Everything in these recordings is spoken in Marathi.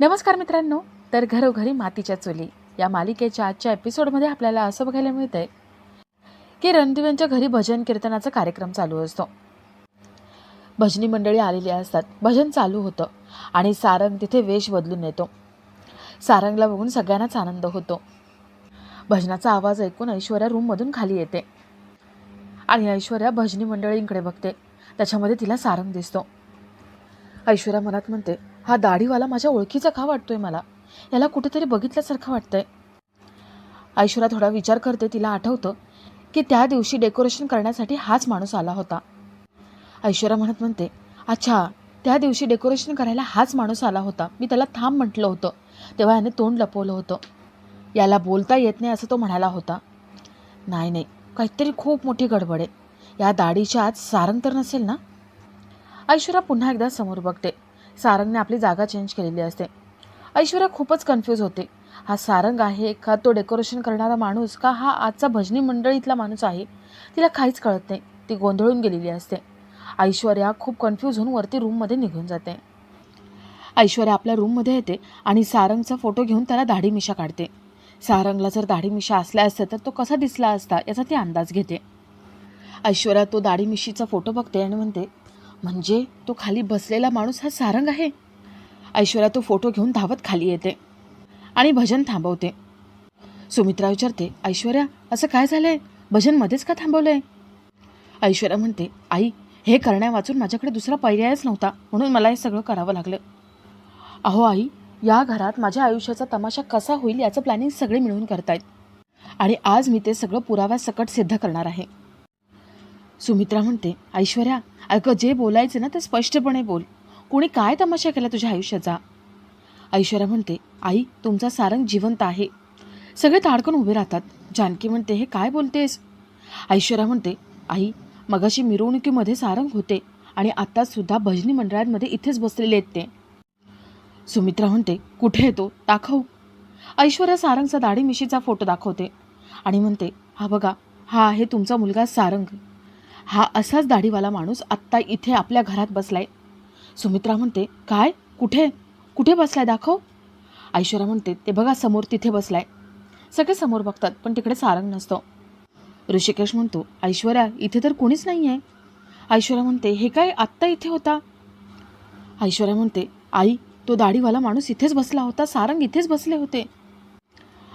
नमस्कार मित्रांनो तर घरोघरी मातीच्या चुली या मालिकेच्या आजच्या एपिसोडमध्ये आपल्याला असं बघायला मिळतंय की रणदिव्यांच्या घरी भजन कीर्तनाचा कार्यक्रम चालू असतो. भजनी मंडळी आलेली असतात भजन चालू होतं आणि सारंग तिथे वेश बदलून येतो. सारंगला बघून सगळ्यांनाच आनंद होतो. भजनाचा आवाज ऐकून ऐश्वर्या रूममधून खाली येते आणि ऐश्वर्या भजनी मंडळींकडे बघते. त्याच्यामध्ये तिला सारंग दिसतो. ऐश्वर्या मनात म्हणते हा दाढीवाला माझ्या ओळखीचा का वाटतोय मला? याला कुठेतरी बघितल्यासारखं वाटतंय. ऐश्वर्या थोडा विचार करते तिला आठवतं की त्या दिवशी डेकोरेशन करण्यासाठी हाच माणूस आला होता. ऐश्वर्या म्हणत म्हणते अच्छा त्या दिवशी डेकोरेशन करायला हाच माणूस आला होता. मी त्याला थांब म्हटलं होतं. तेव्हा याने तोंड लपवलं होतं. याला बोलता येत नाही असं तो म्हणाला होता. नाही नाही काहीतरी खूप मोठी गडबड आहे. या दाढीच्या आत सारंग तर नसेल ना? ऐश्वर्या पुन्हा एकदा समोर बघते. सारंगने आपली जागा चेंज केलेली असते. ऐश्वर्या खूपच कन्फ्यूज होते. हा सारंग आहे का? तो डेकोरेशन करणारा माणूस का हा आजचा भजनी मंडळीतला माणूस आहे? तिला काहीच कळत नाही. ती गोंधळून गेलेली असते. ऐश्वर्या खूप कन्फ्यूज होऊन वरती रूममध्ये निघून जाते. ऐश्वर्या आपल्या रूममध्ये येते आणि सारंगचा फोटो घेऊन त्याला दाढी मिशा काढते. सारंगला जर दाढी मिशा असल्या असत्या तर तो कसा दिसला असता याचा ती अंदाज घेते. ऐश्वर्या तो दाढी मिशीचा फोटो बघते आणि म्हणते म्हणजे तो खाली बसलेला माणूस हा सारंग आहे? ऐश्वर्या तो फोटो घेऊन धावत खाली येते आणि भजन थांबवते. सुमित्रा विचारते ऐश्वर्या असं काय झालंय? भजन मध्येच का थांबवलंय? ऐश्वर्या म्हणते आई हे करण्या वाचून माझ्याकडे दुसरा पर्यायच नव्हता म्हणून मला हे सगळं करावं लागलं. अहो आई या घरात माझ्या आयुष्याचा तमाशा कसा होईल याचं प्लॅनिंग सगळे मिळून करतायत. आणि आज मी ते सगळं पुराव्यासकट सिद्ध करणार आहे. सुमित्रा म्हणते ऐश्वर्या अगं जे बोलायचं ना ते स्पष्टपणे बोल. कोणी काय तमाशा केला तुझ्या आयुष्याचा? ऐश्वर्या म्हणते आई तुमचा सारंग जिवंत आहे. सगळे ताडकन उभे राहतात. जानकी म्हणते हे काय बोलतेस? ऐश्वर्या म्हणते आई मगाशी मिरवणुकीमध्ये सारंग होते आणि आत्तासुद्धा भजनी मंडळांमध्ये इथेच बसलेले आहेत ते. सुमित्रा म्हणते कुठे येतो दाखव. ऐश्वर्या सारंगचा दाढी मिशीचा फोटो दाखवते आणि म्हणते हा बघा हा आहे तुमचा मुलगा सारंग. हा असाच दाढीवाला माणूस आत्ता इथे आपल्या घरात बसलाय. सुमित्रा म्हणते काय? कुठे? कुठे बसलाय? दाखव. ऐश्वर्या म्हणते ते बघा समोर तिथे बसलाय. सगळे समोर बघतात पण तिकडे सारंग नसतो. ऋषिकेश म्हणतो ऐश्वर्या इथे तर कोणीच नाही आहे ऐश्वर्या म्हणते हे काय आत्ता इथे होता? ऐश्वर्या म्हणते आई तो दाढीवाला माणूस इथेच बसला होता सारंग इथेच बसले होते.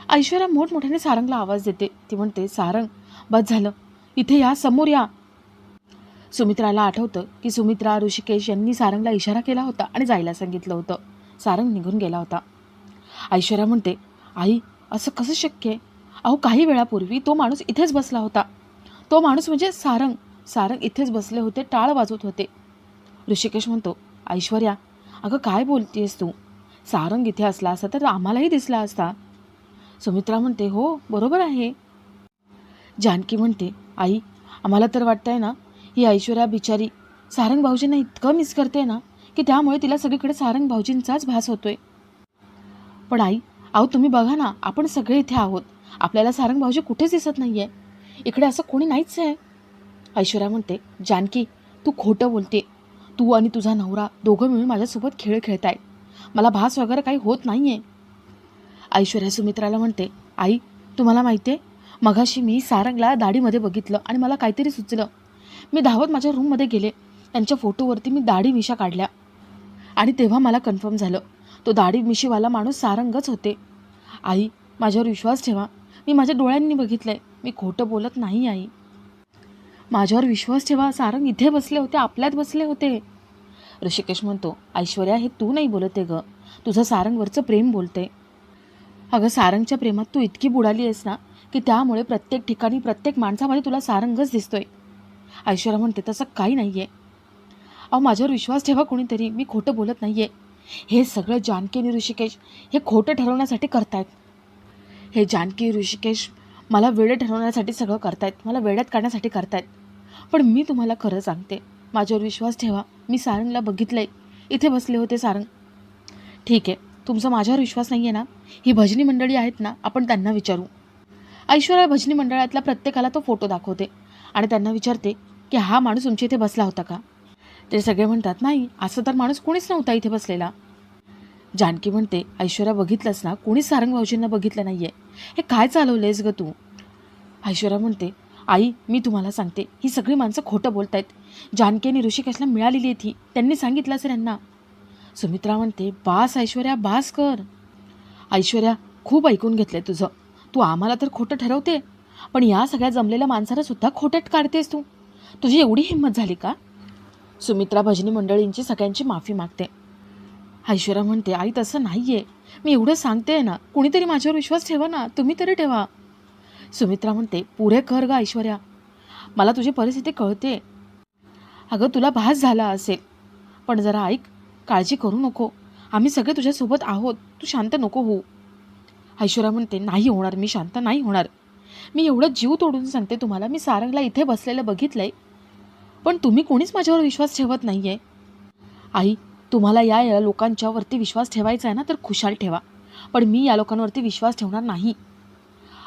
ऐश्वर्या मोठमोठ्याने सारंगला आवाज देते. ती म्हणते सारंग बस झालं. इथे या समोर या. सुमित्राला आठवतं की सुमित्रा ऋषिकेश यांनी सारंगला इशारा केला होता आणि जायला सांगितलं होतं. सारंग निघून गेला होता. ऐश्वर्या म्हणते आई असं कसं शक्य आहे? अहो काही वेळापूर्वी तो माणूस इथेच बसला होता. तो माणूस म्हणजे सारंग. सारंग इथेच बसले होते टाळ वाजवत होते. ऋषिकेश म्हणतो ऐश्वर्या अगं काय बोलतेस तू? सारंग इथे असला असता तर आम्हालाही दिसला असता. सुमित्रा म्हणते हो बरोबर आहे. जानकी म्हणते आई आम्हाला तर वाटतंय ना ही ऐश्वर्या बिचारी. सारंग भाऊजींना इतकं मिस करते ना की त्यामुळे तिला सगळीकडे सारंग भाऊजींचाच भास होतोय. पण आई अहो तुम्ही बघा ना आपण सगळे इथे आहोत. आपल्याला सारंग भाऊजी कुठेच दिसत नाही आहे इकडे असं कोणी नाहीच आहे. ऐश्वर्या म्हणते जानकी तू खोटं बोलते तू आणि तुझा नवरा दोघं मिळून माझ्यासोबत खेळ खेळताय. मला भास वगैरे काही होत नाही आहे ऐश्वर्या सुमित्राला म्हणते आई तुम्हाला माहिती आहे मघाशी मी सारंगला दाढीमध्ये बघितलं आणि मला काहीतरी सुचलं. मी धावत माझ्या रूममध्ये गेले. त्यांच्या फोटोवरती मी दाढी मिशा काढल्या. आणि तेव्हा मला कन्फर्म झालं. तो दाढी मिशीवाला माणूस सारंगच होते. आई माझ्यावर विश्वास ठेवा. मी माझ्या डोळ्यांनी बघितलंय. मी खोटं बोलत नाही आई. माझ्यावर विश्वास ठेवा. सारंग इथे बसले होते आपल्यात बसले होते. ऋषिकेश म्हणतो ऐश्वर्या हे तू नाही बोलते ग. तुझं सारंगवरचं प्रेम बोलते. अगं सारंगच्या प्रेमात तू इतकी बुडाली आहेस ना की त्यामुळे प्रत्येक ठिकाणी प्रत्येक माणसामध्ये तुला सारंगच दिसतोय. ऐश्वर्या म्हणते तसं काही नाही आहे अहो माझ्यावर विश्वास ठेवा कोणीतरी. मी खोटं बोलत नाही आहे हे सगळं जानकी आणि ऋषिकेश हे खोटं ठरवण्यासाठी करतायत. हे जानकी ऋषिकेश मला वेळ ठरवण्यासाठी सगळं करतायत. मला वेळात काढण्यासाठी करतायत. पण मी तुम्हाला खरं सांगते माझ्यावर विश्वास ठेवा. मी सारंगला बघितलं आहे इथे बसले होते सारंग. ठीक आहे तुमचा माझ्यावर विश्वास नाही आहे ना? ही भजनी मंडळी आहेत ना? आपण त्यांना विचारू. ऐश्वर्या भजनी मंडळातल्या प्रत्येकाला तो फोटो दाखवते आणि त्यांना विचारते की हा माणूस तुमच्या इथे बसला होता का? ते सगळे म्हणतात नाही असं तर माणूस कोणीच नव्हता इथे बसलेला. जानकी म्हणते ऐश्वर्या बघितलंस ना? कोणीच सारंग भाऊजींना बघितलं नाही आहे हे काय चालवलंयस ग तू? ऐश्वर्या म्हणते आई मी तुम्हाला सांगते ही सगळी माणसं खोटं बोलतायत. जानकी आणि ऋषिकेशला मिळालेली आहे ती त्यांनी सांगितलं असेल यांना. सुमित्रा म्हणते बास ऐश्वर्या बास कर. ऐश्वर्या खूप ऐकून घेतलंय तुझं. तू आम्हाला तर खोटं ठरवते पण या सगळ्या जमलेल्या माणसाला सुद्धा खोट्यात काढतेस तू. तुझी एवढी हिंमत झाली का? सुमित्रा भजनी मंडळींची सगळ्यांची माफी मागते. ऐश्वर्या म्हणते आई तसं नाही आहे मी एवढं सांगते ना कुणीतरी माझ्यावर विश्वास ठेवा ना तुम्ही तरी ठेवा. सुमित्रा म्हणते पुरे कर ग ऐश्वर्या. मला तुझी परिस्थिती कळते अगं तुला भास झाला असेल. पण जरा ऐक काळजी करू नको. आम्ही सगळे तुझ्यासोबत आहोत. तू शांत नको होऊ. ऐश्वर्या म्हणते नाही होणार. मी शांत नाही होणार. मी एवढं जीव तोडून सांगते तुम्हाला. मी सारंगला इथे बसलेलं बघितलं आहे पण तुम्ही कोणीच माझ्यावर विश्वास ठेवत नाही आहे आई तुम्हाला या या लोकांच्यावरती विश्वास ठेवायचा आहे ना तर खुशाल ठेवा. पण मी या लोकांवरती विश्वास ठेवणार नाही.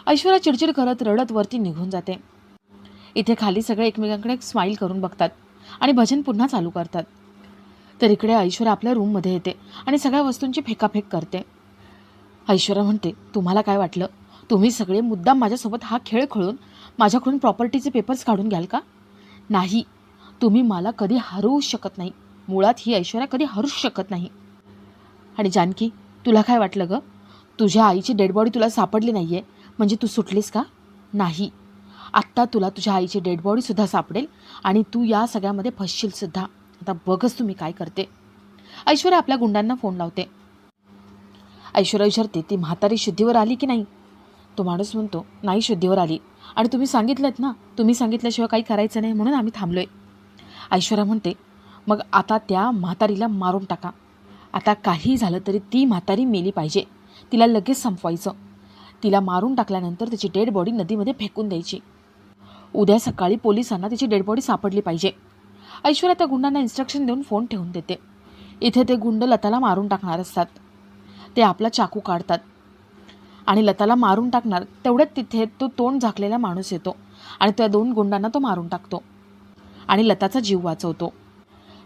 ऐश्वर्या चिडचिड करत रडत वरती निघून जाते. इथे खाली सगळे एकमेकांकडे स्माईल करून बघतात आणि भजन पुन्हा चालू करतात. तर इकडे ऐश्वर्या आपल्या रूममध्ये येते आणि सगळ्या वस्तूंची फेकाफेक करते. ऐश्वर्या म्हणते तुम्हाला काय वाटलं? तुम्ही सगळे मुद्दाम माझ्यासोबत हा खेळ खेळून माझ्याकडून प्रॉपर्टीचे पेपर्स काढून घ्याल का? नाही. तुम्ही मला कधी हरवूच शकत नाही. मुळात ही ऐश्वर्या कधी हरूच शकत नाही. आणि जानकी तुला काय वाटलं ग? तुझ्या आईची डेड बॉडी तुला सापडली नाही आहे म्हणजे तू सुटलीस का? नाही. आत्ता तुला तुझ्या आईची डेड बॉडीसुद्धा सापडेल आणि तू या सगळ्यामध्ये फसशीलसुद्धा आता बघच तुम्ही काय करते. ऐश्वर्या आपल्या गुंडांना फोन लावते. ऐश्वर्या विचारते ती म्हातारी शुद्धीवर आली की नाही? तो माणूस म्हणतो नाही शुद्धीवर आली. आणि तुम्ही सांगितलंत ना तुम्ही सांगितल्याशिवाय काही करायचं नाही म्हणून आम्ही थांबलो आहे ऐश्वर्या म्हणते मग आता त्या म्हातारीला मारून टाका. आता काही झालं तरी ती म्हातारी मेली पाहिजे. तिला लगेच संपवायचं. तिला मारून टाकल्यानंतर तिची डेड बॉडी नदीमध्ये फेकून द्यायची. उद्या सकाळी पोलिसांना तिची डेड बॉडी सापडली पाहिजे. ऐश्वर्या त्या गुंडांना इन्स्ट्रक्शन देऊन फोन ठेवून देते. इथे ते गुंड लताला मारून टाकणार असतात. ते आपला चाकू काढतात. आणि लताला मारून टाकणार तेवढ्यात तिथे तो तोंड झाकलेला माणूस येतो आणि त्या दोन गुंडांना तो मारून टाकतो आणि लताचा जीव वाचवतो.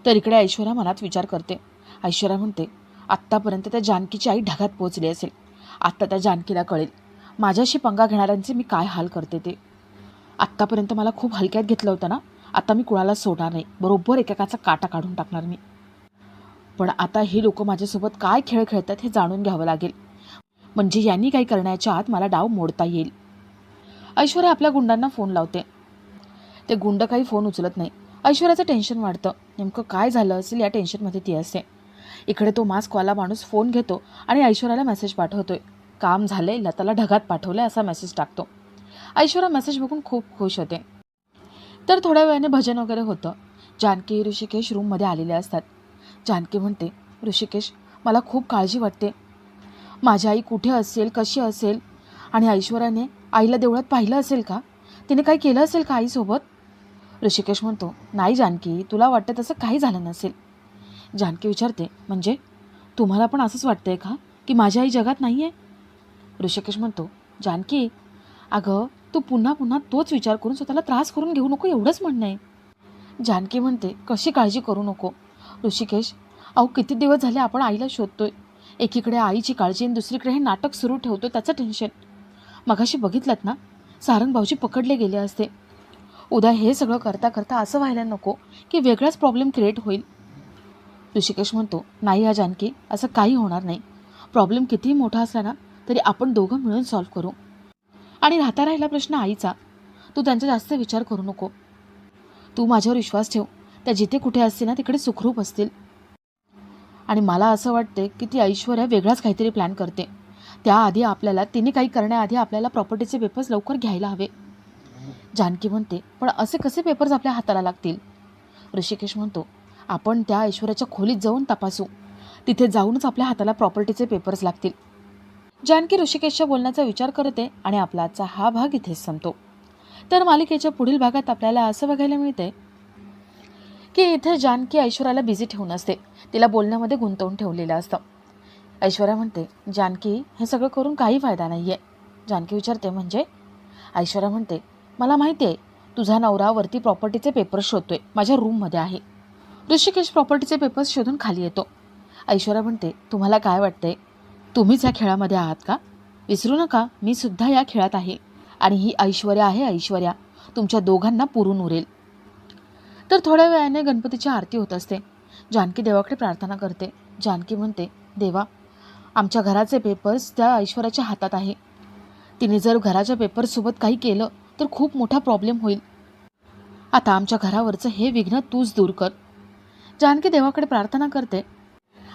तर इकडे ऐश्वर्या मनात विचार करते. ऐश्वर्या म्हणते आत्तापर्यंत त्या जानकीची आई ढगात पोहोचली असेल. आत्ता त्या जानकीला कळेल. माझ्याशी पंगा घेणाऱ्यांचे मी काय हाल करते ते. आत्तापर्यंत मला खूप हलक्यात घेतलं होतं ना? आता मी कुणाला सोडणार नाही. बरोबर एकेकाचा काटा काढून टाकणार मी. पण आता ही लोक माझ्यासोबत काय खेळ खेळतात हे जाणून घ्यावं लागेल. म्हणजे यांनी काही करण्याच्या आत मला डाव मोडता येईल. ऐश्वर्या आपल्या गुंडांना फोन लावते. ते गुंड काही फोन उचलत नाही. ऐश्वर्याचं टेन्शन वाढतं. नेमकं काय झालं असेल या टेन्शनमध्ये ती असते. इकडे तो मास्कवाला माणूस फोन घेतो आणि ऐश्वर्याला मेसेज पाठवतोय. काम झालंय लताला ढगात पाठवलंय असा मेसेज टाकतो. ऐश्वर्या मेसेज बघून खूप खुश होते. तर थोड्या वेळाने भजन वगैरे होतं. जानकी ऋषिकेश रूममध्ये आलेले असतात. जानकी म्हणते ऋषिकेश मला खूप काळजी वाटते. माझी आई कुठे असेल कशी असेल? आणि ऐश्वर्याने आईला देवळात पाहिलं असेल का? तिने काही केलं असेल का आईसोबत? ऋषिकेश म्हणतो नाही जानकी तुला वाटतं तसं काही झालं नसेल. जानकी विचारते म्हणजे? तुम्हाला पण असंच वाटतंय का की माझी आई जगात नाही आहे ऋषिकेश म्हणतो जानकी अगं तू पुन्हा पुन्हा तोच विचार करून स्वतःला त्रास करून घेऊ नको एवढंच म्हणणं आहे. जानकी म्हणते कशी काळजी करू नको? ऋषिकेश अहो किती दिवस झाले आपण आईला शोधतोय. एकीकडे आईची काळजी आणि दुसरीकडे हे नाटक सुरू ठेवतो त्याचं टेन्शन मगाशी बघितलं ना सारंग भाऊजी पकडले गेले असते. उद्या हे सगळं करता करता असं व्हायला नको की वेगळाच प्रॉब्लेम क्रिएट होईल. ऋषिकेश म्हणतो नाही हा जानकी असं काही होणार नाही. प्रॉब्लेम कितीही मोठा असला ना तरी आपण दोघं मिळून सॉल्व्ह करू. आणि राहता राहिला प्रश्न आईचा तू त्यांचा जास्त विचार करू नको. तू माझ्यावर विश्वास ठेव. त्या जिथे कुठे असतील ना तिकडे सुखरूप असतील. आणि मला असं वाटते की ती ऐश्वर्या वेगळाच काहीतरी प्लॅन करते. त्याआधी आपल्याला तिने काही करण्याआधी आपल्याला प्रॉपर्टीचे पेपर्स लवकर घ्यायला हवे. जानकी म्हणते पण असे कसे पेपर्स आपल्या हाताला लागतील? ऋषिकेश म्हणतो आपण त्या ऐश्वर्याच्या खोलीत जाऊन तपासू. तिथे जाऊनच आपल्या हाताला प्रॉपर्टीचे पेपर्स लागतील. जानकी ऋषिकेशच्या बोलण्याचा विचार करते आणि आपला आजचा हा भाग इथेच संपतो. तर मालिकेच्या पुढील भागात आपल्याला असं बघायला मिळते की इथे जानकी ऐश्वर्याला बिझी ठेवून असते. तिला बोलण्यामध्ये गुंतवून ठेवलेलं असतं. ऐश्वर्या म्हणते जानकी हे सगळं करून काही फायदा नाही आहे जानकी विचारते म्हणजे? ऐश्वर्या म्हणते मला माहिती आहे तुझा नवरा वरती प्रॉपर्टीचे पेपर शोधतोय. माझ्या रूममध्ये आहे. ऋषिकेश प्रॉपर्टीचे पेपर्स शोधून खाली येतो. ऐश्वर्या म्हणते तुम्हाला काय वाटतंय? तुम्हीच या खेळामध्ये आहात का? विसरू नका मी सुद्धा या खेळात आहे. आणि ही ऐश्वर्या आहे ऐश्वर्या. तुमच्या दोघांना पुरून उरेल. तर थोड्या वेळाने गणपतीची आरती होत असते. जानकी देवाकडे प्रार्थना करते. जानकी म्हणते देवा आमच्या घराचे पेपर्स त्या ऐश्वर्याच्या हातात आहे. तिने जर घराच्या पेपरसोबत काही केलं तर खूप मोठा प्रॉब्लेम होईल. आता आमच्या घरावरचं हे विघ्न तूच दूर कर. जानकी देवाकडे प्रार्थना करते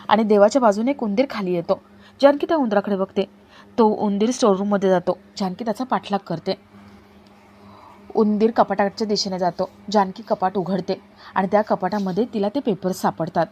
आणि देवाच्या बाजूने एक उंदीर खाली येतो. जानकी त्या उंदराकडे बघते. तो उंदीर स्टोअररूममध्ये जातो. जानकी त्याचा पाठलाग करते. उंदीर कपाटाच्या दिशेने जातो. जानकी कपाट उघडते आणि त्या कपाटामध्ये तिला ते पेपर्स सापडतात.